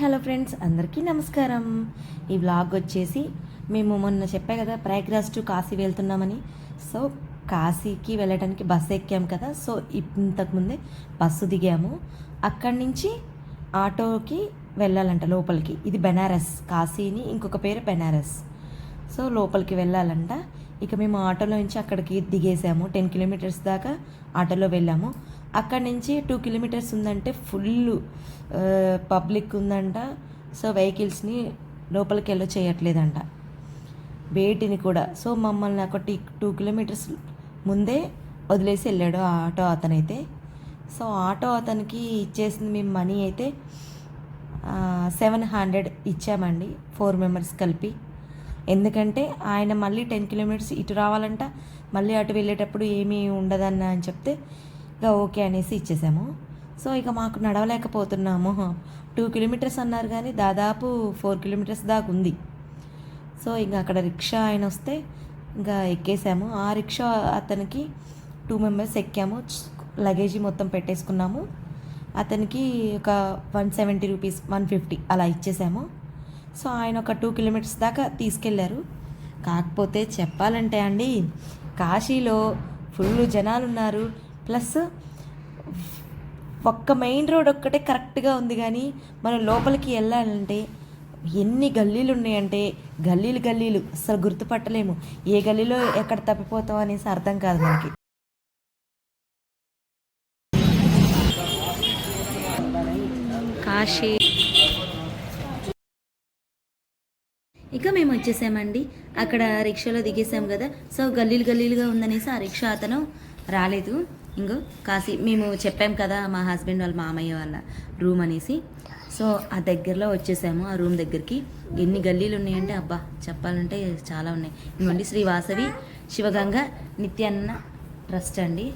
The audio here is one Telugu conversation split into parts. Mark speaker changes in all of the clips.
Speaker 1: హలో ఫ్రెండ్స్ అందరికీ నమస్కారం. ఈ వ్లాగ్ వచ్చేసి మేము మొన్న చెప్పా కదా ప్రయాగ్రాజ్ టు కాశీ వెళ్తున్నామని. సో కాశీకి వెళ్ళడానికి బస్సు ఎక్కాము కదా సో ఇంతకుముందే బస్సు దిగాము. అక్కడి నుంచి ఆటోకి వెళ్ళాలంట లోపలికి. ఇది బెనారస్ కాశీని ఇంకొక పేరు బెనారస్. సో లోపలికి వెళ్ళాలంట. ఇక మేము ఆటోలో నుంచి అక్కడికి దిగేసాము. టెన్ కిలోమీటర్స్ దాకా ఆటోలో వెళ్ళాము. అక్కడి నుంచి టూ కిలోమీటర్స్ ఉందంటే ఫుల్ పబ్లిక్ ఉందంట. సో వెహికల్స్ని లోపలికి వెళ్ళ చేయట్లేదంట. వేటిని కూడా. సో మమ్మల్ని ఒక టీ టూ కిలోమీటర్స్ ముందే వదిలేసి వెళ్ళాడు ఆ ఆటో అతనైతే. సో ఆటో అతనికి ఇచ్చేసింది మేము మనీ అయితే సెవెన్ హండ్రెడ్ ఇచ్చామండి ఫోర్ మెంబర్స్ కలిపి. ఎందుకంటే ఆయన మళ్ళీ టెన్ కిలోమీటర్స్ ఇటు రావాలంట మళ్ళీ అటు వెళ్ళేటప్పుడు ఏమీ ఉండదన్న అని చెప్తే ఓకే అనేసి ఇచ్చేసాము. సో ఇక మాకు నడవలేకపోతున్నాము. టూ కిలోమీటర్స్ అన్నారు కానీ దాదాపు ఫోర్ కిలోమీటర్స్ దాకా ఉంది. సో ఇంకా అక్కడ రిక్షా ఆయన వస్తే ఇంకా ఎక్కేసాము. ఆ రిక్షా అతనికి టూ మెంబర్స్ ఎక్కాము. లగేజీ మొత్తం పెట్టేసుకున్నాము. అతనికి ఒక one seventy rupees one fifty అలా ఇచ్చేసాము. సో ఆయన ఒక టూ కిలోమీటర్స్ దాకా తీసుకెళ్ళారు. కాకపోతే చెప్పాలంటే అండి కాశీలో ఫుల్ జనాలు ఉన్నారు ప్లస్ ఒక్క మెయిన్ రోడ్ ఒక్కటే కరెక్ట్గా ఉంది కానీ మనం లోపలికి వెళ్ళాలంటే ఎన్ని గల్లీలు ఉన్నాయంటే గల్లీలు గల్లీలు. అసలు గుర్తుపట్టలేము. ఏ గల్లీలో ఎక్కడ తప్పిపోతాం అనేసి అర్థం కాదు మనకి. కాశీ. ఇక మేము వచ్చేసామండి. అక్కడ రిక్షాలో దిగేసాం కదా. సో గల్లీలు గల్లీలుగా ఉందనేసి ఆ రిక్షా అతను రాలేదు. ఇంకో కాశీ మేము చెప్పాం కదా మా హస్బెండ్ వాళ్ళ మామయ్య వాళ్ళ రూమ్ అనేసి. సో ఆ దగ్గరలో వచ్చేసాము ఆ రూమ్ దగ్గరికి. ఎన్ని గల్లీలు ఉన్నాయంటే అబ్బా చెప్పాలంటే చాలా ఉన్నాయి. ఇంకోండి శ్రీవాసవి శివగంగ నిత్యాన్న ట్రస్ట్ అండి.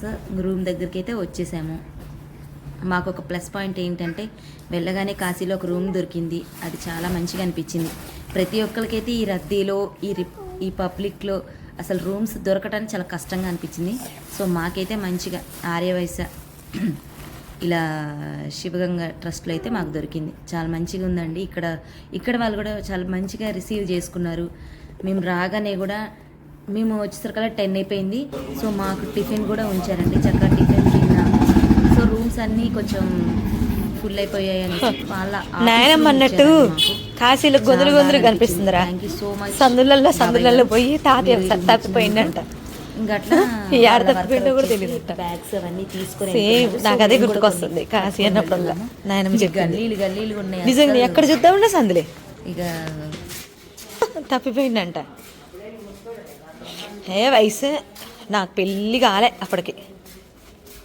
Speaker 1: సో రూమ్ దగ్గరికి అయితే వచ్చేసాము. మాకు ఒక ప్లస్ పాయింట్ ఏంటంటే వెళ్ళగానే కాశీలో ఒక రూమ్ దొరికింది. అది చాలా మంచిగా అనిపించింది. ప్రతి ఒక్కరికైతే ఈ రద్దీలో ఈ ఈ పబ్లిక్లో అసలు రూమ్స్ దొరకడానికి చాలా కష్టంగా అనిపించింది. సో మాకైతే మంచిగా ఆర్యవైశ్య ఇలా శివగంగ ట్రస్ట్లో అయితే మాకు దొరికింది. చాలా మంచిగా ఉందండి. ఇక్కడ ఇక్కడ వాళ్ళు కూడా చాలా మంచిగా రిసీవ్ చేసుకున్నారు. మేము రాగానే కూడా మేము వచ్చేసరికల్లా టెన్ అయిపోయింది. సో మాకు టిఫిన్ కూడా ఉంచారండి. చక్కగా టిఫిన్ తిన్నాము. సో రూమ్స్ అన్నీ కొంచెం ఫుల్ అయిపోయాయని వాళ్ళ
Speaker 2: నాయనమ్మ అన్నట్టు కాశీలో గొంతులు గొంతులు కనిపిస్తుందిరా.
Speaker 1: థ్యాంక్ యూ సో మచ్
Speaker 2: సందులల్లో సందులలో పోయి తాతయ్య తప్పిపోయిందంట తప్పిపోయిందో కూడా తెలియదంట.
Speaker 1: బ్యాగ్స్ అవన్నీ తీసుకొని
Speaker 2: సేమ్
Speaker 1: వెళ్తున్నారు.
Speaker 2: నాకు అదే గుర్తుకొస్తుంది. కాశీ అన్నప్పుడల్లా నాయనమ్మ
Speaker 1: ఇక
Speaker 2: చెప్పింది.
Speaker 1: గల్లీలు గల్లీలు ఉన్నాయి
Speaker 2: నిజంగా ఎక్కడ చూద్దామన్నా సందులే?
Speaker 1: ఇక
Speaker 2: తప్పిపోయిందంట ఏ వయసు? నాకు పెళ్ళి కాలే అప్పటికి.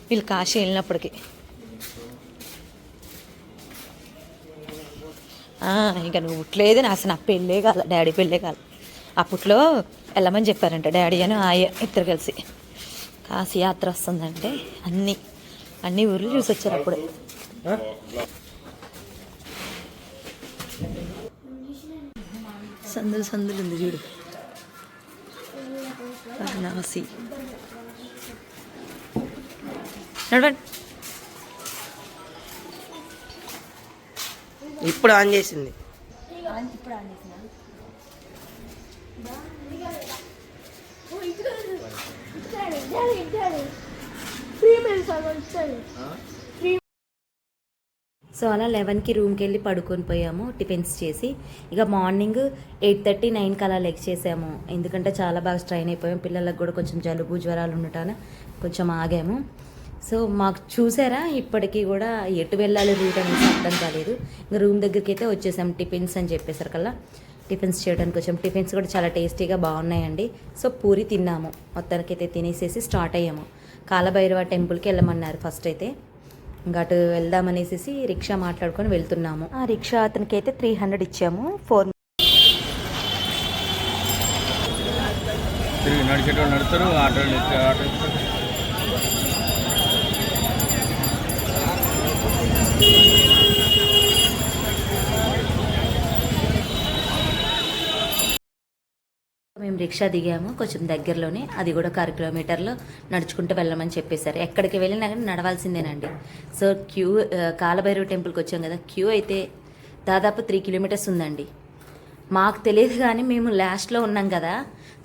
Speaker 2: వీళ్ళు కాశీ వెళ్ళినప్పటికి. ఇంకా నువ్వు పుట్టలేదు నా అసలు నా పెళ్ళే కాల డాడీ పెళ్ళే కాల. అప్పట్లో వెళ్ళమని చెప్పారంట డాడీ అని ఆయ ఇద్దరు కలిసి. కాశీ యాత్ర వస్తుందంటే అన్నీ అన్ని ఊర్లు చూసి వచ్చారు అప్పుడే సందులు సందులు ఉంది చూడు. వారణాసి. నడవండి.
Speaker 3: ఇప్పుడు ఆన్ చేసింది.
Speaker 1: సో అలా లెవెన్కి రూమ్కి వెళ్ళి పడుకొని పోయాము టిఫిన్స్ చేసి. ఇక మార్నింగ్ ఎయిట్ థర్టీ నైన్కి అలా లెగ్ చేసాము. ఎందుకంటే చాలా బాగా స్ట్రైన్ అయిపోయాము పిల్లలకు కూడా కొంచెం జలుబు జ్వరాలు ఉండటాన కొంచెం ఆగాము. సో మాకు చూసారా? ఇప్పటికీ కూడా ఎటు వెళ్ళాలి రూట్ అనేది అర్థం కాలేదు. ఇంకా రూమ్ దగ్గరికి అయితే వచ్చేసాము టిఫిన్స్ అని చెప్పేసరికల్లా టిఫిన్స్ చేయడానికి వచ్చాం. టిఫిన్స్ కూడా చాలా టేస్టీగా బాగున్నాయండి. సో పూరి తిన్నాము. మొత్తానికైతే తినేసేసి స్టార్ట్ అయ్యాము. కాలభైరవ టెంపుల్కి వెళ్ళమన్నారు ఫస్ట్ అయితే. ఇంకా అటు వెళ్దామనేసి రిక్షా మాట్లాడుకొని వెళ్తున్నాము. ఆ రిక్షా అతనికి అయితే త్రీ హండ్రెడ్ ఇచ్చాము. ఫోర్
Speaker 4: నడిచేటోళ్ళు నడుస్తారు ఆటోలు ఎక్కే ఆటో
Speaker 1: రిక్షా దిగాము. కొంచెం దగ్గరలోనే అది కూడా ఒక అర కిలోమీటర్లో నడుచుకుంటూ వెళ్ళమని చెప్పేశారు. ఎక్కడికి వెళ్ళినా కానీ నడవాల్సిందేనండి. సో క్యూ కాలభైరవ టెంపుల్కి వచ్చాం కదా క్యూ అయితే దాదాపు త్రీ కిలోమీటర్స్ ఉందండి. మాకు తెలియదు కానీ మేము లాస్ట్లో ఉన్నాం కదా.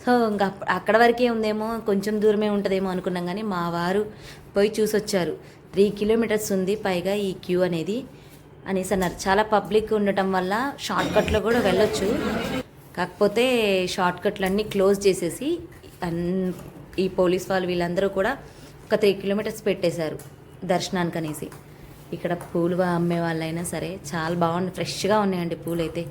Speaker 1: సో ఇంకా అక్కడ వరకే ఉందేమో కొంచెం దూరమే ఉంటుందేమో అనుకున్నాం కానీ మా వారు పోయి చూసి వచ్చారు త్రీ కిలోమీటర్స్ ఉంది పైగా ఈ క్యూ అనేది అనేసి అన్నారు. చాలా పబ్లిక్ ఉండటం వల్ల షార్ట్కట్లో కూడా వెళ్ళొచ్చు. కాకపోతే షార్ట్ కట్లన్నీ క్లోజ్ చేసేసి అన్- ఈ పోలీస్ వాళ్ళు వీళ్ళందరూ కూడా ఒక త్రీ కిలోమీటర్స్ పెట్టేశారు దర్శనానికి అనేసి ఇక్కడ పూలు అమ్మే వాళ్ళైనా సరే చాలా బాగుంది ఫ్రెష్గా ఉన్నాయండి పూలు అయితే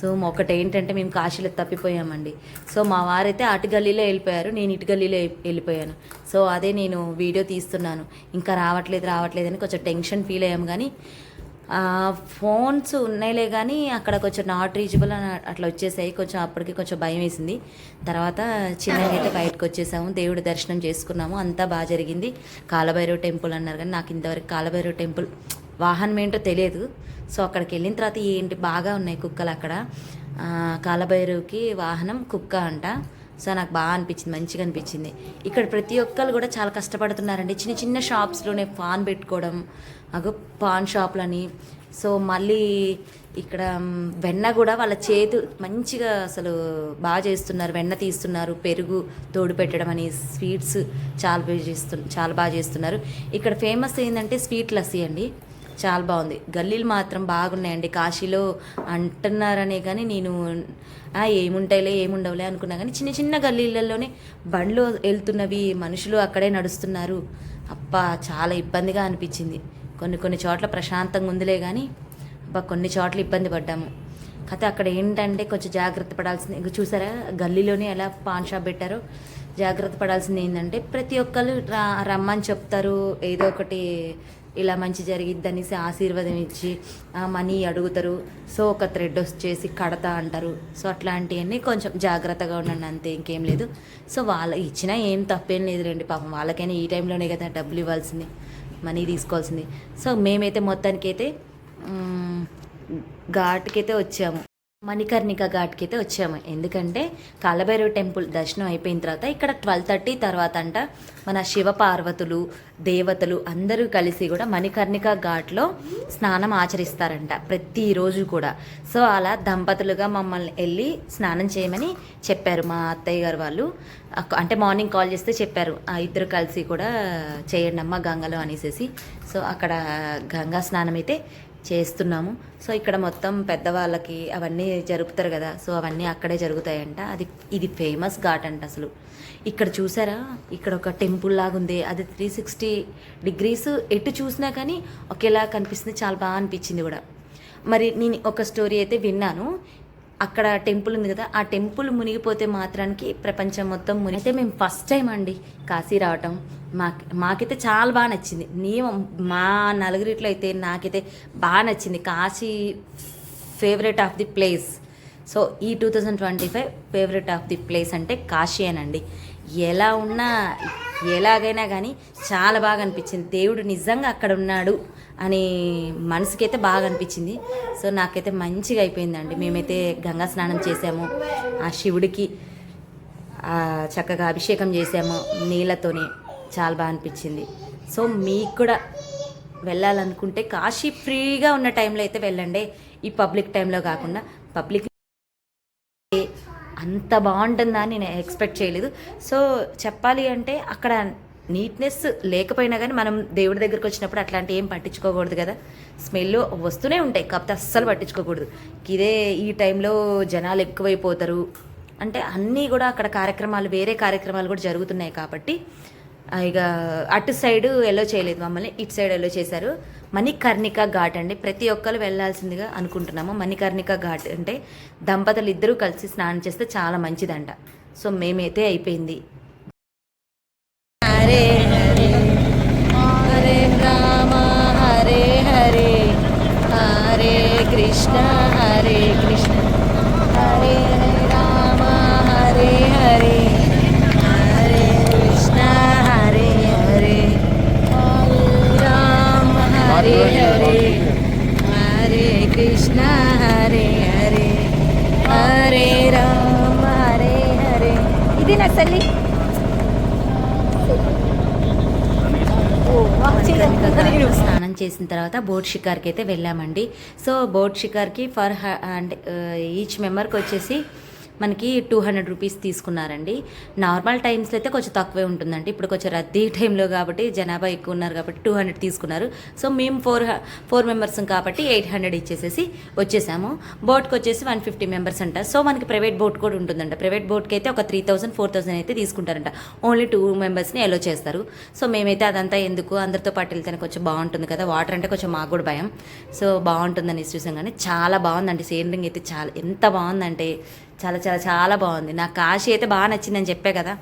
Speaker 1: సో ఒకటి ఏంటంటే మేము కాశీలో తప్పిపోయామండి. సో మా వారైతే అటు గల్లీలో వెళ్ళిపోయారు నేను ఇటు గల్లీలో వెళ్ళిపోయాను. సో అదే నేను వీడియో తీస్తున్నాను. ఇంకా రావట్లేదు రావట్లేదు అని కొంచెం టెన్షన్ ఫీల్ అయ్యాము. కానీ ఫోన్స్ ఉన్నాయిలే కానీ అక్కడ కొంచెం నాట్ రీచబుల్ అని అట్లా వచ్చేసాయి. కొంచెం అప్పటికి కొంచెం భయం వేసింది. తర్వాత చిన్నగా అయితే బయటకు వచ్చేసాము. దేవుడి దర్శనం చేసుకున్నాము. అంతా బాగా జరిగింది. కాలభైరవ టెంపుల్ అన్నారు కానీ నాకు ఇంతవరకు కాలభైరవ టెంపుల్ వాహనం ఏంటో తెలియదు. సో అక్కడికి వెళ్ళిన తర్వాత ఏంటి? బాగా ఉన్నాయి కుక్కలు అక్కడ. కాలభైరవుకి వాహనం కుక్క అంట. సో నాకు బాగా అనిపించింది మంచిగా అనిపించింది. ఇక్కడ ప్రతి ఒక్కరు కూడా చాలా కష్టపడుతున్నారండి. చిన్న చిన్న షాప్స్లోనే పాన్ పెట్టుకోవడం అగో పాన్ షాప్లని. సో మళ్ళీ ఇక్కడ వెన్న కూడా వాళ్ళ చేతు మంచిగా అసలు బాగా చేస్తున్నారు. వెన్న తీస్తున్నారు పెరుగు తోడు పెట్టడం అని స్వీట్స్ చాలా బాగా చేస్తు చాలా బాగా చేస్తున్నారు. ఇక్కడ ఫేమస్ ఏంటంటే స్వీట్ లస్సీ అండి. చాలా బాగుంది. గల్లీలు మాత్రం బాగున్నాయండి. కాశీలో అంటున్నారనే కానీ నేను ఏముంటాయిలే ఏముండవులే అనుకున్నా కానీ చిన్న చిన్న గల్లీలలోనే బండ్లు వెళ్తున్నవి మనుషులు అక్కడే నడుస్తున్నారు. అబ్బా చాలా ఇబ్బందిగా అనిపించింది. కొన్ని కొన్ని చోట్ల ప్రశాంతంగా ఉందిలే కానీ అబ్బా కొన్ని చోట్ల ఇబ్బంది పడ్డాము. కాకపోతే అక్కడ ఏంటంటే కొంచెం జాగ్రత్త పడాల్సింది ఇంకా చూసారా గల్లీలోనే ఎలా పాన్ షాప్ పెట్టారో? జాగ్రత్త పడాల్సింది ఏంటంటే ప్రతి ఒక్కరు రా రమ్మని చెప్తారు. ఏదో ఒకటి ఇలా మంచి జరిగిద్ది అనేసి ఆశీర్వాదం ఇచ్చి ఆ మనీ అడుగుతారు. సో ఒక థ్రెడ్ వచ్చేసి కడతా అంటారు. సో అట్లాంటివన్నీ కొంచెం జాగ్రత్తగా ఉండండి అంతే ఇంకేం లేదు. సో వాళ్ళ ఇచ్చినా ఏం తప్పేం లేదు రండి పాపం వాళ్ళకైనా ఈ టైంలోనే కదా డబ్బులు ఇవ్వాల్సింది మనీ తీసుకోవాల్సింది. సో మేమైతే మొత్తానికైతే ఘాట్కైతే వచ్చాము. మణికర్ణిక ఘాట్కి అయితే వచ్చాము. ఎందుకంటే కాలభైరవ టెంపుల్ దర్శనం అయిపోయిన తర్వాత ఇక్కడ ట్వెల్వ్ థర్టీ తర్వాత అంట మన శివ పార్వతులు దేవతలు అందరూ కలిసి కూడా మణికర్ణిక ఘాట్లో స్నానం ఆచరిస్తారంట ప్రతిరోజు కూడా. సో అలా దంపతులుగా మమ్మల్ని వెళ్ళి స్నానం చేయమని చెప్పారు మా అత్తయ్య గారు వాళ్ళు. అంటే మార్నింగ్ కాల్ చేస్తే చెప్పారు ఆ ఇద్దరు కలిసి కూడా చేయండి అమ్మ గంగలో అనేసి సో అక్కడ గంగా స్నానం అయితే చేస్తున్నాము. సో ఇక్కడ మొత్తం పెద్దవాళ్ళకి అవన్నీ జరుపుతారు కదా. సో అవన్నీ అక్కడే జరుగుతాయంట. అది ఇది ఫేమస్ ఘాట్ అంట అసలు. ఇక్కడ చూసారా? ఇక్కడ ఒక టెంపుల్ లాగా ఉంది అది త్రీ సిక్స్టీ డిగ్రీస్ ఎటు చూసినా కానీ ఒకేలా కనిపిస్తుంది. చాలా బాగా అనిపించింది కూడా. మరి నేను ఒక స్టోరీ అయితే విన్నాను. అక్కడ టెంపుల్ ఉంది కదా ఆ టెంపుల్ మునిగిపోతే మాత్రానికి ప్రపంచం మొత్తం మునిగి అయితే మేము ఫస్ట్ టైం అండి కాశీ రావటం. మాకు మాకైతే చాలా బాగా నచ్చింది. నేను మా నలుగురిట్లో అయితే నాకైతే బాగా నచ్చింది Kashi favourite of the place so ఈ two thousand twenty five favourite of the place అంటే కాశీ అనండి. ఎలా ఉన్నా ఎలాగైనా కానీ చాలా బాగా అనిపించింది. దేవుడు నిజంగా అక్కడ ఉన్నాడు. అని మనసుకైతే బాగా అనిపించింది. సో నాకైతే మంచిగా అయిపోయిందండి. మేమైతే గంగా స్నానం చేసాము ఆ శివుడికి చక్కగా అభిషేకం చేసాము నీళ్ళతోనే చాలా బాగా అనిపించింది. సో మీకు కూడా వెళ్ళాలనుకుంటే కాశీ ఫ్రీగా ఉన్న టైంలో అయితే వెళ్ళండి. ఈ పబ్లిక్ టైంలో కాకుండా పబ్లిక్ అంత బాగుంటుందా అని నేను ఎక్స్పెక్ట్ చేయలేదు. సో చెప్పాలి అంటే అక్కడ నీట్నెస్ లేకపోయినా కానీ మనం దేవుడి దగ్గరికి వచ్చినప్పుడు అట్లాంటి ఏం పట్టించుకోకూడదు కదా. స్మెల్ వస్తూనే ఉంటాయి. కాకపోతే అస్సలు పట్టించుకోకూడదు. ఇదే ఈ టైంలో జనాలు ఎక్కువైపోతారు. అంటే అన్నీ కూడా అక్కడ కార్యక్రమాలు వేరే కార్యక్రమాలు కూడా జరుగుతున్నాయి కాబట్టి ఇక అటు సైడ్ ఎల్లో చేయలేదు. మమ్మల్ని ఇటు సైడ్ ఎల్లో చేశారు. మణికర్ణిక ఘాట్ అండి. ప్రతి ఒక్కరు వెళ్ళాల్సిందిగా అనుకుంటున్నాము. మణికర్ణిక ఘాట్ అంటే దంపతులు ఇద్దరూ కలిసి స్నానం చేస్తే చాలా మంచిదంట. సో మేమైతే అయిపోయింది. హరే హరే హరే రామ హరే హరే హరే కృష్ణ హరే కృష్ణ హరే రామ హరే హరే హరే కృష్ణ హరే హరే హరే రామ హరే హరే హరే కృష్ణ హరే హరే హరే రామ హరే హరే
Speaker 2: నాకు తల్లి
Speaker 1: స్నానం చేసిన తర్వాత బోట్ షికార్కి అయితే వెళ్ళామండి. సో బోట్ షికార్కి ఫర్ అంటే ఈచ్ మెంబర్కి వచ్చేసి మనకి టూ హండ్రెడ్ రూపీస్ తీసుకున్నారండి. నార్మల్ టైమ్స్లో అయితే కొంచెం తక్కువే ఉంటుందండి. ఇప్పుడు కొంచెం రద్దీ టైంలో కాబట్టి జనాభా ఎక్కువ ఉన్నారు కాబట్టి టూ హండ్రెడ్ తీసుకున్నారు. సో మేము ఫోర్ ఫోర్ మెంబర్స్ కాబట్టి ఎయిట్ హండ్రెడ్ ఇచ్చేసేసి వచ్చేసాము. బోట్కి వచ్చేసి వన్ ఫిఫ్టీ మెంబర్స్ అంట. సో మనకి ప్రైవేట్ బోట్ కూడా ఉంటుందంట. ప్రైవేట్ బోట్కి అయితే ఒక త్రీ థౌసండ్ ఫోర్ థౌసండ్ అయితే తీసుకుంటారంట. ఓన్లీ టూ మెంబర్స్ని ఎలో చేస్తారు. సో మేమైతే అదంతా ఎందుకు అందరితో పాటు వెళ్తేనే కొంచెం బాగుంటుంది కదా. వాటర్ అంటే కొంచెం మాకు కూడా భయం. సో బాగుంటుందని చూసాం కానీ చాలా బాగుందండి. సీనరింగ్ అయితే చాలా ఎంత బాగుందంటే చాలా చాలా చాలా బాగుంది. నాకు కాశీ అయితే బాగా నచ్చిందని చెప్పే కదా.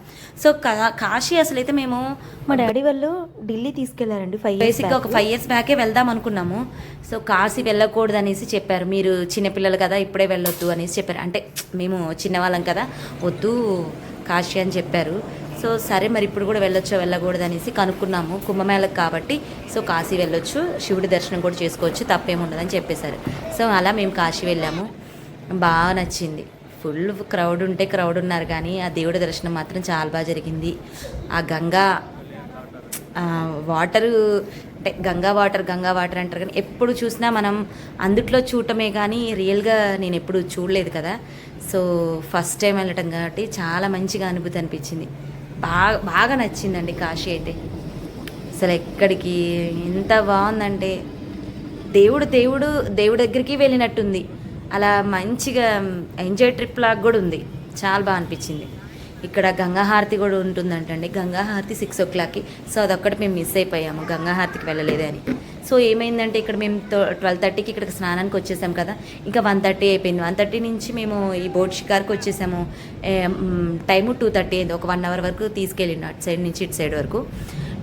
Speaker 1: సో కా- కాశీ అసలు అయితే మేము
Speaker 5: మా డాడీ వాళ్ళు ఢిల్లీ తీసుకెళ్ళారండి ఫైవ్
Speaker 1: బేసిక్గా ఒక ఫైవ్ ఇయర్స్ బ్యాకే వెళ్దాం అనుకున్నాము. సో కాశీ వెళ్ళకూడదు అనేసి చెప్పారు. మీరు చిన్నపిల్లలు కదా ఇప్పుడే వెళ్ళొద్దు అనేసి చెప్పారు. అంటే మేము చిన్నవాళ్ళం కదా వద్దు కాశీ అని చెప్పారు. సో సరే మరి ఇప్పుడు కూడా వెళ్ళొచ్చో వెళ్ళకూడదు అనేసి కనుక్కున్నాము కుంభమేళకు కాబట్టి. సో కాశీ వెళ్ళొచ్చు శివుడి దర్శనం కూడా చేసుకోవచ్చు తప్పేముండదని చెప్పేశారు. సో అలా మేము కాశీ వెళ్ళాము. బాగా నచ్చింది. ఫుల్ క్రౌడ్ ఉంటే క్రౌడ్ ఉన్నారు కానీ ఆ దేవుడి దర్శనం మాత్రం చాలా బాగా జరిగింది. ఆ గంగా వాటరు అంటే గంగా వాటర్ గంగా వాటర్ అంటారు కానీ ఎప్పుడు చూసినా మనం అందుట్లో చూడటమే కానీ రియల్గా నేను ఎప్పుడు చూడలేదు కదా. సో ఫస్ట్ టైం వెళ్ళటం కాబట్టి చాలా మంచిగా అనుభూతి అనిపించింది. బాగా బాగా నచ్చిందండి కాశీ అయితే. అసలు ఎక్కడికి ఎంత బాగుందంటే దేవుడు దేవుడు దేవుడి దగ్గరికి వెళ్ళినట్టుంది. అలా మంచిగా ఎంజాయ్ ట్రిప్ లాగా కూడా ఉంది. చాలా బాగా అనిపించింది. ఇక్కడ గంగాహారతి కూడా ఉంటుందంటండి. గంగాహారతి సిక్స్ ఓ క్లాక్కి సో అదొక్కటి మేము మిస్ అయిపోయాము. గంగాహారతికి వెళ్ళలేదు అని. సో ఏమైందంటే ఇక్కడ మేము ట్వెల్వ్ థర్టీకి ఇక్కడ స్నానానికి వచ్చేసాం కదా. ఇంకా వన్ థర్టీ అయిపోయింది. వన్ థర్టీ నుంచి మేము ఈ బోట్ షికార్కి వచ్చేసాము. టైము టూ థర్టీ అయింది. ఒక వన్ అవర్ వరకు తీసుకెళ్ళిండు అటు సైడ్ నుంచి ఇటు సైడ్ వరకు.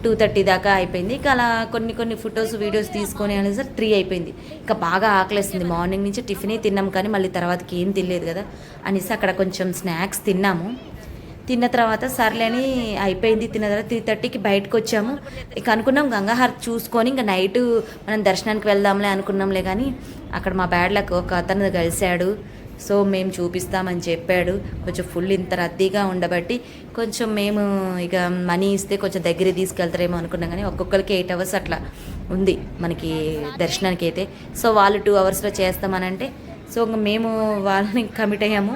Speaker 1: టూ థర్టీ దాకా అయిపోయింది. ఇంకా అలా కొన్ని కొన్ని ఫొటోస్ వీడియోస్ తీసుకొని అనేసి త్రీ అయిపోయింది. ఇంకా బాగా ఆకలేస్తుంది మార్నింగ్ నుంచి టిఫినే తిన్నాం కానీ మళ్ళీ తర్వాతకి ఏం తినలేదు కదా అనేసి అక్కడ కొంచెం స్నాక్స్ తిన్నాము. తిన్న తర్వాత సర్లేని అయిపోయింది. తిన్న తర్వాత త్రీ థర్టీకి బయటకు వచ్చాము. ఇక అనుకున్నాం గంగాహారతి చూసుకొని ఇంకా నైట్ మనం దర్శనానికి వెళ్దాంలే అనుకున్నాంలే కానీ అక్కడ మా బ్యాడ్ లక్ ఒక అతను కలిశాడు. సో మేము చూపిస్తామని చెప్పాడు. కొంచెం ఫుల్ ఇంత రద్దీగా ఉండబట్టి కొంచెం మేము ఇక మనీ ఇస్తే కొంచెం దగ్గర తీసుకెళ్తారేమో అనుకున్నాం కానీ ఒక్కొక్కరికి ఎయిట్ అవర్స్ అట్లా ఉంది మనకి దర్శనానికి అయితే సో వాళ్ళు టూ అవర్స్లో చేస్తామనంటే సో మేము వాళ్ళని కమిట్ అయ్యాము.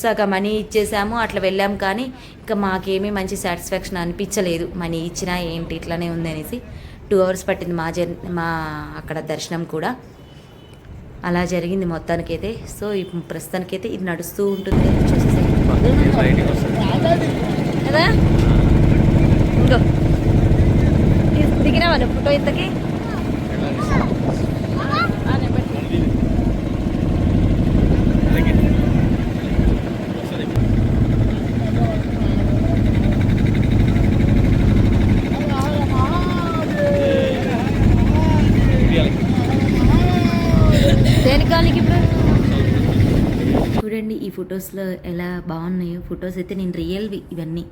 Speaker 1: సగం మనీ ఇచ్చేసాము అట్లా వెళ్ళాం కానీ ఇంకా మాకేమీ మంచి సాటిస్ఫాక్షన్ అనిపించలేదు. మనీ ఇచ్చినా ఏంటి ఇట్లానే ఉంది అనేసి. టూ అవర్స్ పట్టింది మా జర్ మా అక్కడ దర్శనం కూడా. అలా జరిగింది మొత్తానికైతే. సో ఇప్పుడు ప్రస్తుతానికైతే ఇది నడుస్తూ ఉంటుంది. కదా,
Speaker 2: ఇంకో. దిగినావా నువ్వు ఫోటో ఇంతకి?
Speaker 1: ఫొటోస్లో ఎలా బాగున్నాయో ఫొటోస్ అయితే నేను రియల్వి ఇవన్నీ.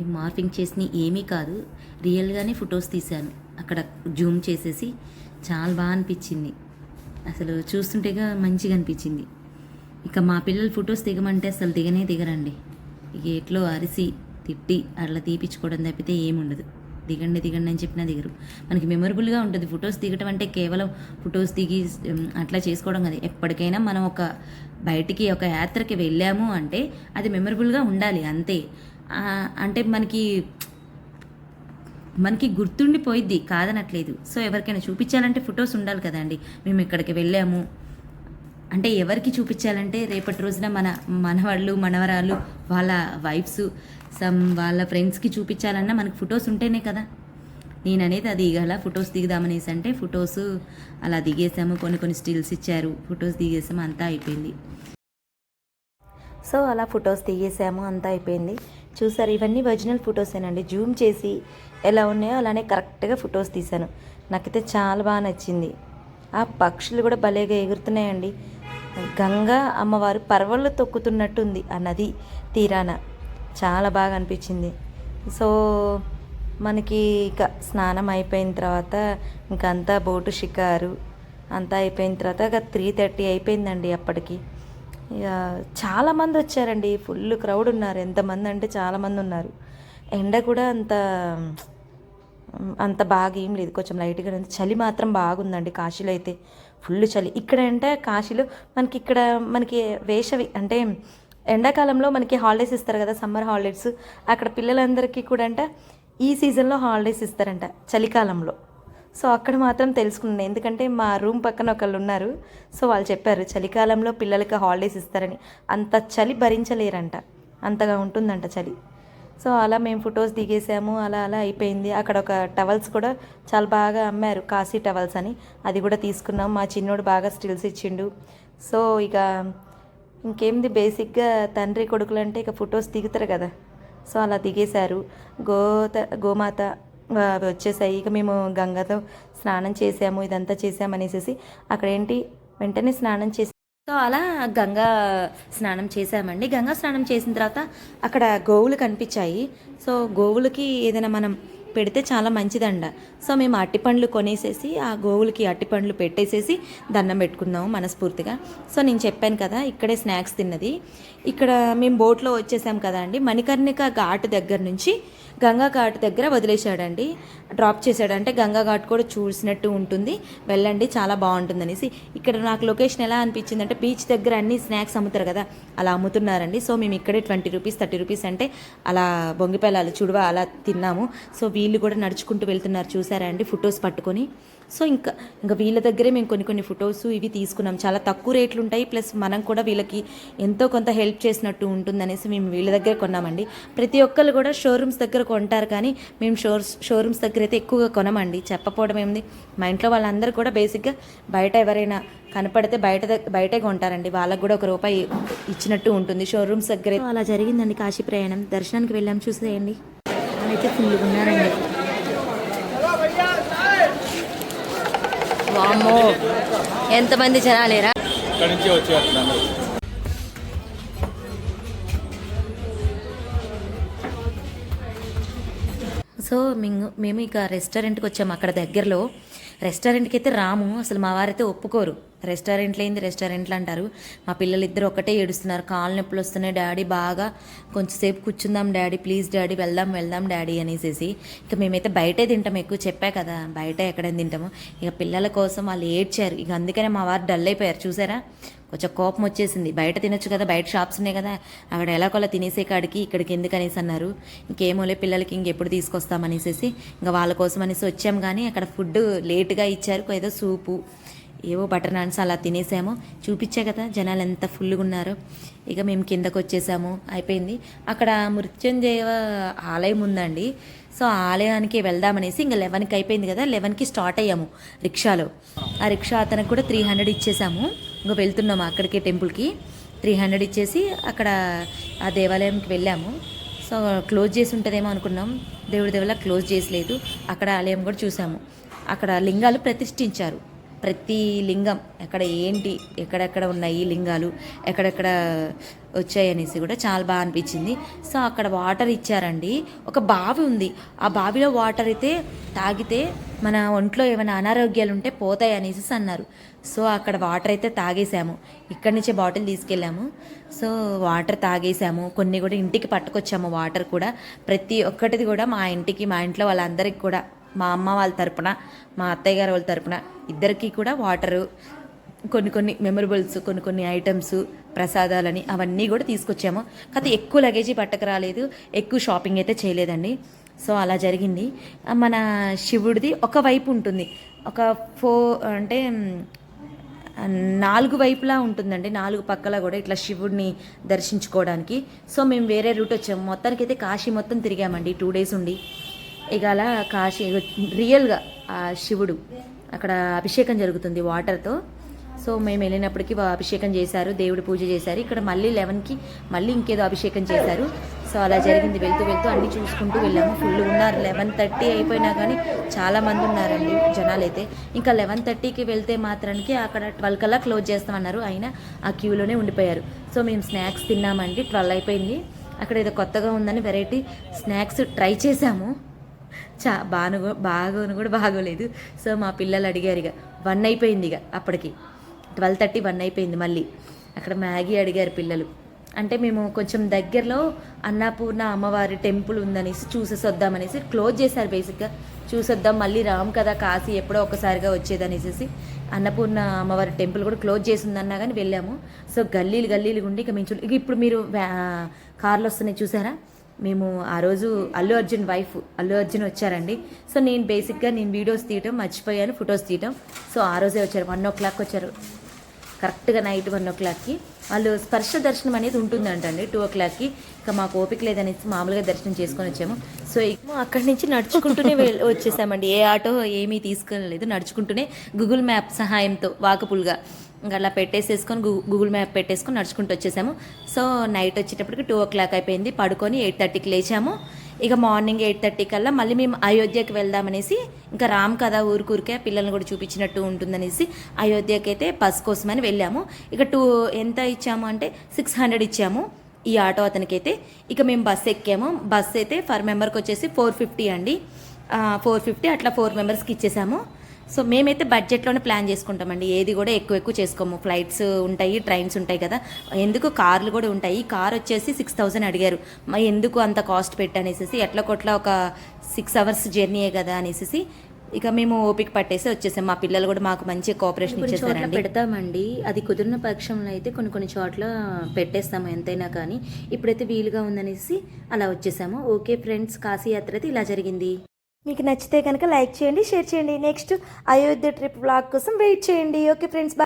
Speaker 1: మార్ఫింగ్ చేసిన ఏమీ కాదు. రియల్గానే ఫొటోస్ తీశాను. అక్కడ జూమ్ చేసేసి చాలా బాగా అనిపించింది. అసలు చూస్తుంటేగా మంచిగా అనిపించింది. ఇక మా పిల్లలు ఫొటోస్ దిగమంటే అసలు దిగనే దిగరండి. ఇక ఎట్లో అరిసి తిట్టి అట్లా తీపించుకోవడం తప్పితే ఏముండదు. దిగండి దిగండి అని చెప్పినా దిగరు. మనకి మెమొరబుల్గా ఉంటుంది. ఫొటోస్ దిగటం అంటే కేవలం ఫొటోస్ దిగి అట్లా చేసుకోవడం కదా. ఎప్పటికైనా మనం ఒక బయటికి ఒక యాత్రకి వెళ్ళాము అంటే అది మెమొరబుల్గా ఉండాలి. అంతే. అంటే మనకి మనకి గుర్తుండిపోయిద్ది. కాదనట్లేదు. సో ఎవరికైనా చూపించాలంటే ఫొటోస్ ఉండాలి కదండి. మేము ఇక్కడికి వెళ్ళాము. అంటే ఎవరికి చూపించాలంటే రేపటి రోజున మన మనవాళ్ళు మనవరాలు వాళ్ళ వైఫ్స్ సమ్ వాళ్ళ ఫ్రెండ్స్కి చూపించాలన్నా మనకు ఫొటోస్ ఉంటేనే కదా. నేను అనేది అది అలా ఫొటోస్ దిగుదామనేసి అంటే ఫొటోస్ అలా దిగేసాము కొన్ని కొన్ని స్టిల్స్ ఇచ్చారు ఫొటోస్ దిగేసాము అంతా అయిపోయింది.
Speaker 5: సో అలా ఫొటోస్ దిగేసాము అంతా అయిపోయింది. చూసారు ఇవన్నీ ఒరిజినల్ ఫొటోసేనండి. జూమ్ చేసి ఎలా ఉన్నాయో అలానే కరెక్ట్గా ఫొటోస్ తీశాను. నాకైతే చాలా బాగా నచ్చింది. ఆ పక్షులు కూడా భలేగా ఎగురుతున్నాయండి. గంగా అమ్మవారు పర్వళ్ళు తొక్కుతున్నట్టుంది ఆ నది తీరాన. చాలా బాగా అనిపించింది. సో మనకి ఇక స్నానం అయిపోయిన తర్వాత ఇంక అంతా బోటు షికారు అంతా అయిపోయిన తర్వాత ఇక త్రీ థర్టీ అయిపోయిందండి అప్పటికి. ఇక చాలామంది వచ్చారండి. ఫుల్ క్రౌడ్ ఉన్నారు. ఎంతమంది అంటే చాలామంది ఉన్నారు. ఎండ కూడా అంత అంత బాగా ఏం లేదు. కొంచెం లైట్గా ఉంది. చలి మాత్రం బాగుందండి. కాశీలో అయితే ఫుల్ చలి. ఇక్కడ అంటే కాశీలో మనకి ఇక్కడ మనకి వేసవి అంటే ఎండాకాలంలో మనకి హాలిడేస్ ఇస్తారు కదా సమ్మర్ హాలిడేస్ అక్కడ పిల్లలందరికీ కూడా అంట ఈ సీజన్లో హాలిడేస్ ఇస్తారంట చలికాలంలో. సో అక్కడ మాత్రం తెలుసుకున్నాను. ఎందుకంటే మా రూమ్ పక్కన ఒకళ్ళు ఉన్నారు. సో వాళ్ళు చెప్పారు చలికాలంలో పిల్లలకి హాలిడేస్ ఇస్తారని. అంత చలి భరించలేరంట. అంతగా ఉంటుందంట చలి. సో అలా మేము ఫొటోస్ దిగేసాము అలా అలా అయిపోయింది. అక్కడ ఒక టవల్స్ కూడా చాలా బాగా అమ్మారు కాశీ టవల్స్ అని. అది కూడా తీసుకున్నాం. మా చిన్నోడు బాగా స్టిల్స్ ఇచ్చిండు. సో ఇక ఇంకేంది బేసిక్గా తండ్రి కొడుకులు అంటే ఇక ఫొటోస్ దిగుతారు కదా. సో అలా దిగేశారు. గోత గోమాత అవి వచ్చేసాయి. ఇక మేము గంగతో స్నానం చేసాము ఇదంతా చేసామనేసి అక్కడేంటి వెంటనే స్నానం చేసి
Speaker 1: సో అలా గంగా స్నానం చేసామండి గంగా స్నానం చేసిన తర్వాత అక్కడ గోవులు కనిపించాయి. సో గోవులకి ఏదైనా మనం పెడితే చాలా మంచిదండ సో మేము అట్టిపండ్లు కొనేసేసి ఆ గోవులకి అట్టిపండ్లు పెట్టేసేసి దండం పెట్టుకున్నాము మనస్ఫూర్తిగా. సో నేను చెప్పాను కదా ఇక్కడే స్నాక్స్ తిన్నది. ఇక్కడ మేము బోట్లో వచ్చేసాం కదా అండి. మణికర్ణిక ఘాట్ దగ్గర నుంచి గంగా ఘాట్ దగ్గర వదిలేశాడండి. డ్రాప్ చేశాడు అంటే గంగా ఘాట్ కూడా చూసినట్టు ఉంటుంది. వెళ్ళండి చాలా బాగుంటుంది అనేసి ఇక్కడ నాకు లొకేషన్ ఎలా అనిపించింది అంటే బీచ్ దగ్గర అన్ని స్నాక్స్ అమ్ముతారు కదా అలా అమ్ముతున్నారండి. సో మేము ఇక్కడే ట్వంటీ రూపీస్ థర్టీ రూపీస్ అంటే అలా బొంగిపెళ్ళాలి చూడవా అలా తిన్నాము. సో వీళ్ళు కూడా నడుచుకుంటూ వెళ్తున్నారు చూసారా అండి? ఫొటోస్ పట్టుకొని. సో ఇంకా ఇంకా వీళ్ళ దగ్గరే మేము కొన్ని కొన్ని ఫొటోస్ ఇవి తీసుకున్నాం. చాలా తక్కువ రేట్లు ఉంటాయి ప్లస్ మనం కూడా వీళ్ళకి ఎంతో కొంత హెల్ప్ చేసినట్టు ఉంటుందనేసి మేము వీళ్ళ దగ్గర కొన్నామండి. ప్రతి ఒక్కరు కూడా షోరూమ్స్ దగ్గర కొంటారు కానీ మేము షోర్ షోరూమ్స్ దగ్గర అయితే ఎక్కువగా కొనమండి. చెప్పపోవడం ఏముంది? మా ఇంట్లో వాళ్ళందరూ కూడా బేసిక్గా బయట ఎవరైనా కనపడితే బయట బయటే కొంటారండి. వాళ్ళకు కూడా ఒక రూపాయి ఇచ్చినట్టు ఉంటుంది. షోరూమ్స్ దగ్గర అలా జరిగిందండి కాశీ ప్రయాణం. దర్శనానికి వెళ్ళాం చూసేయండి. అయితే ఫుల్గా ఉన్నారండి. వామ్మో. ఎంతమంది జనాలేరా?
Speaker 4: ఇక్కడ నుంచి
Speaker 1: సో మేము మేము ఇక రెస్టారెంట్కి వచ్చాము అక్కడ దగ్గరలో. రెస్టారెంట్కి అయితే రాము అసలు మా వారైతే ఒప్పుకోరు. రెస్టారెంట్లు ఏంది రెస్టారెంట్లు అంటారు మా పిల్లలు ఇద్దరు ఒకటే ఏడుస్తున్నారు. కాళ్ళు నొప్పులు వస్తున్నాయి డాడీ బాగా కొంచెంసేపు కూర్చుందాం డాడీ ప్లీజ్ డాడీ వెళ్దాం వెళ్దాం డాడీ అనేసి ఇక మేమైతే బయటే తింటాం ఎక్కువ చెప్పా కదా బయట ఎక్కడైనా తింటాము. ఇక పిల్లల కోసం వాళ్ళు ఏడ్చారు. ఇక అందుకనే మా వారు డల్ అయిపోయారు. చూసారా? కొంచెం కోపం వచ్చేసింది. బయట తినొచ్చు కదా బయట షాప్స్ ఉన్నాయి కదా. అక్కడ ఎలాగోలా తినేసే కాడికి ఇక్కడికి ఎందుకు అనేసి అన్నారు ఇంకేమోలే పిల్లలకి ఇంకెప్పుడు తీసుకొస్తామనేసేసి ఇంకా వాళ్ళ కోసం అనేసి వచ్చాం కానీ అక్కడ ఫుడ్ లేట్గా ఇచ్చారు. ఏదో సూపు ఏవో బటర్ నాన్స్ అలా తినేసాము. చూపించా కదా జనాలు ఎంత ఫుల్గా ఉన్నారో. ఇక మేము కిందకు వచ్చేసాము. అయిపోయింది. అక్కడ మృత్యుంజయ ఆలయం ఉందండి. సో ఆలయానికి వెళ్దామనేసి ఇంకా లెవెన్కి అయిపోయింది కదా. లెవెన్కి స్టార్ట్ అయ్యాము రిక్షాలో. ఆ రిక్షా అతనికి కూడా త్రీ హండ్రెడ్ ఇచ్చేసాము. ఇంకా వెళ్తున్నాము అక్కడికి టెంపుల్కి. త్రీ హండ్రెడ్ ఇచ్చేసి అక్కడ ఆ దేవాలయంకి వెళ్ళాము. సో క్లోజ్ చేసి ఉంటుందేమో అనుకున్నాం. దేవుడి దేవుళ్ళ క్లోజ్ చేసలేదు అక్కడ ఆలయం కూడా చూసాము. అక్కడ లింగాలు ప్రతిష్ఠించారు. ప్రతి లింగం ఎక్కడ ఏంటి ఎక్కడెక్కడ ఉన్నాయి లింగాలు ఎక్కడెక్కడ వచ్చాయి అనేసి కూడా చాలా బాగా అనిపించింది. సో అక్కడ వాటర్ ఇచ్చారండి. ఒక బావి ఉంది. ఆ బావిలో వాటర్ అయితే తాగితే మన ఒంట్లో ఏమైనా అనారోగ్యాలు ఉంటే పోతాయి అనేసి అన్నారు. సో అక్కడ వాటర్ అయితే తాగేసాము. ఇక్కడి నుంచే బాటిల్ తీసుకెళ్ళాము. సో వాటర్ తాగేసాము. కొన్ని కూడా ఇంటికి పట్టుకొచ్చాము వాటర్ కూడా. ప్రతి ఒక్కటిది కూడా మా ఇంటికి మా ఇంట్లో వాళ్ళందరికీ కూడా మా అమ్మ వాళ్ళ తరపున మా అత్తయ్య గారు వాళ్ళ తరపున ఇద్దరికి కూడా వాటరు కొన్ని కొన్ని మెమరబుల్స్ కొన్ని కొన్ని ఐటమ్స్ ప్రసాదాలని అవన్నీ కూడా తీసుకొచ్చాము. కాకపోతే ఎక్కువ లగేజీ పట్టక రాలేదు ఎక్కువ షాపింగ్ అయితే చేయలేదండి. సో అలా జరిగింది. మన శివుడిది ఒక వైపు ఉంటుంది. ఒక ఫో అంటే నాలుగు వైపులా ఉంటుందండి. నాలుగు పక్కల కూడా ఇట్లా శివుడిని దర్శించుకోవడానికి. సో మేము వేరే రూట్ వచ్చాము. మొత్తానికి అయితే కాశీ మొత్తం తిరిగామండి. టూ డేస్ ఉండి. ఇక అలా కాశీ రియల్గా ఆ శివుడు అక్కడ అభిషేకం జరుగుతుంది వాటర్తో. సో మేము వెళ్ళినప్పటికీ అభిషేకం చేశారు దేవుడి పూజ చేశారు. ఇక్కడ మళ్ళీ లెవెన్కి మళ్ళీ ఇంకేదో అభిషేకం చేశారు. సో అలా జరిగింది. వెళ్తూ వెళ్తూ అన్నీ చూసుకుంటూ వెళ్ళాము. ఫుల్ ఉన్నారు. లెవెన్ థర్టీ అయిపోయినా కానీ చాలామంది ఉన్నారండి జనాలు అయితే. ఇంకా లెవెన్ థర్టీకి వెళ్తే మాత్రానికి అక్కడ ట్వెల్వ్ కల్లా క్లోజ్ చేస్తామన్నారు. అయినా ఆ క్యూలోనే ఉండిపోయారు. సో మేము స్నాక్స్ తిన్నామండి. ట్వెల్వ్ అయిపోయింది. అక్కడ ఏదో కొత్తగా ఉందని వెరైటీ స్నాక్స్ ట్రై చేసాము చా బాను బాగోను కూడా బాగోలేదు. సో మా పిల్లలు అడిగారు ఇక వన్ అయిపోయింది ఇక అప్పటికి. ట్వెల్వ్ థర్టీ వన్ అయిపోయింది మళ్ళీ. అక్కడ మ్యాగీ అడిగారు పిల్లలు. అంటే మేము కొంచెం దగ్గరలో అన్నపూర్ణ అమ్మవారి టెంపుల్ ఉందనేసి చూసేసి వద్దామనేసి క్లోజ్ చేశారు బేసిక్గా. చూసొద్దాం మళ్ళీ రామ్ కదా కాశీ ఎప్పుడో ఒకసారిగా వచ్చేదనేసి అన్నపూర్ణ అమ్మవారి టెంపుల్ కూడా క్లోజ్ చేసి ఉందన్నా కానీ వెళ్ళాము. సో గల్లీలు గల్లీలు ఉండి ఇక మేము ఇక ఇప్పుడు మీరు కార్లు వస్తున్నాయి చూసారా? మేము ఆ రోజు అల్లు అర్జున్ వైఫ్ అల్లు అర్జున్ వచ్చారండి. సో నేను బేసిక్గా నేను వీడియోస్ తీయటం మర్చిపోయాను ఫొటోస్ తీయటం. సో ఆ రోజే వచ్చారు వన్ ఓ క్లాక్ వచ్చారు కరెక్ట్గా నైట్ వన్ ఓ క్లాక్కి వాళ్ళు స్పర్శ దర్శనం అనేది ఉంటుందంటండి టూ ఓ క్లాక్కి ఇంకా మాకు ఓపిక లేదనేసి మామూలుగా దర్శనం చేసుకొని వచ్చాము. సో అక్కడి నుంచి నడుచుకుంటూనే వచ్చేసామండి. ఏ ఆటో ఏమీ తీసుకెళ్ళలేదు నడుచుకుంటూనే గూగుల్ మ్యాప్ సహాయంతో వాకపుల్గా ఇంకా అలా పెట్టేసేసుకొని గూ గూగుల్ మ్యాప్ పెట్టేసుకొని నడుచుకుంటూ వచ్చేసాము. సో నైట్ వచ్చేటప్పటికి టూ ఓ క్లాక్ అయిపోయింది. పడుకొని ఎయిట్ థర్టీకి లేచాము. ఇక మార్నింగ్ ఎయిట్ థర్టీ కల్లా మళ్ళీ మేము అయోధ్యకి వెళ్దామనేసి ఇంకా రామ్ కదా ఊరికూరికే పిల్లల్ని కూడా చూపించినట్టు ఉంటుందనేసి అయోధ్యకి అయితే బస్ కోసమని వెళ్ళాము. ఇక టూ ఎంత ఇచ్చాము అంటే సిక్స్ హండ్రెడ్ ఇచ్చాము ఈ ఆటో అతనికైతే. ఇక మేము బస్ ఎక్కాము. బస్ అయితే ఫర్ మెంబర్కి వచ్చేసి ఫోర్ ఫిఫ్టీ అండి. ఫోర్ ఫిఫ్టీ అట్లా ఫోర్ మెంబర్స్కి ఇచ్చేసాము. సో మేమైతే బడ్జెట్లోనే ప్లాన్ చేసుకుంటామండి. ఏది కూడా ఎక్కువ ఎక్కువ చేసుకోము. ఫ్లైట్స్ ఉంటాయి ట్రైన్స్ ఉంటాయి కదా. ఎందుకు కార్లు కూడా ఉంటాయి? కార్ వచ్చేసి సిక్స్ థౌసండ్ అడిగారు. మరి ఎందుకు అంత కాస్ట్ పెట్టనేసి ఎట్లా కొట్లా ఒక సిక్స్ అవర్స్ జర్నీయే కదా అనేసి ఇక మేము ఓపిక పట్టేసి వచ్చేసాం. మా పిల్లలు కూడా మాకు మంచి కోఆపరేషన్ ఇచ్చేసారండి.
Speaker 6: పెడతామండి. అది కుదిరిన పక్షంలో అయితే కొన్ని కొన్ని చోట్ల పెట్టేస్తాము ఎంతైనా కానీ. ఇప్పుడైతే వీలుగా ఉందనేసి అలా వచ్చేసాము. ఓకే ఫ్రెండ్స్ కాశీ యాత్ర అయితే ఇలా జరిగింది.
Speaker 5: మీకు నచ్చితే కనుక లైక్ చేయండి షేర్ చేయండి. నెక్స్ట్ అయోధ్య ట్రిప్ బ్లాగ్ కోసం వెయిట్ చేయండి. Okay friends